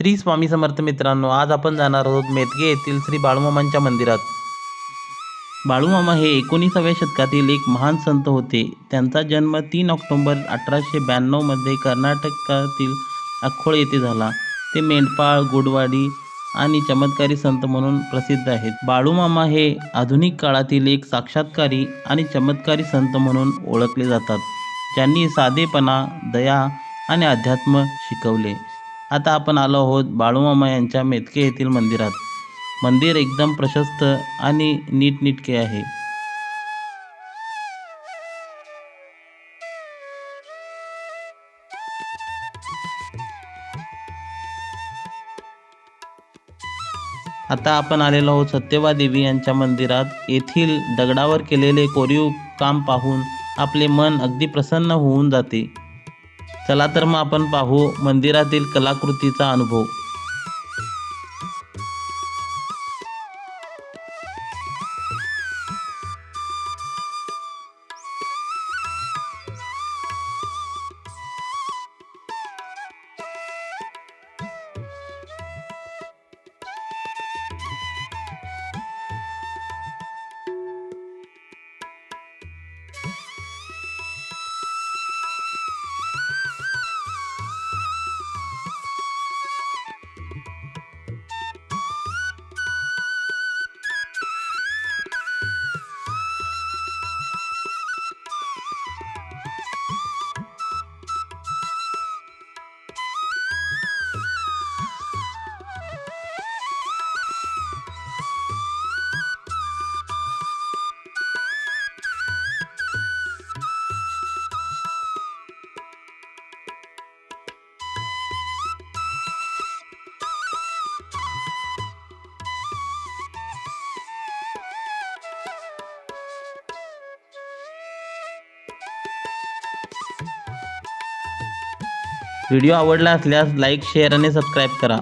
श्री स्वामी समर्थ मित्रांनो आज आपण जाणार आहोत मेतगे येथील श्री बाळूमामांच्या मंदिरात. बाळूमामा हे एकोणीसाव्या शतकातील एक महान संत होते. त्यांचा जन्म तीन ऑक्टोंबर अठराशे ब्याण्णवमध्ये कर्नाटकातील अखोळ येथे झाला. ते मेंढपाळ गुडवाडी आणि चमत्कारी संत म्हणून प्रसिद्ध आहेत. बाळूमामा हे आधुनिक काळातील एक साक्षात्कारी आणि चमत्कारी संत म्हणून ओळखले जातात. ज्यांनी साधेपणा दया आणि अध्यात्म शिकवले. आता आपण आलो आहोत बाळूमामा यांच्या मेतके येथील मंदिरात. मंदिर एकदम प्रशस्त आणि नीटनिटके आहे. आता आपण आलेलो आहोत सत्यवा देवी यांच्या मंदिरात. येथील दगडावर केलेले कोरीव काम पाहून आपले मन अगदी प्रसन्न होऊन जाते. चला तर मग आपण पाहू मंदिरातील कलाकृतीचा अनुभव. व्हिडिओ आवडला असल्यास लाईक शेअर आणि सबस्क्राईब करा.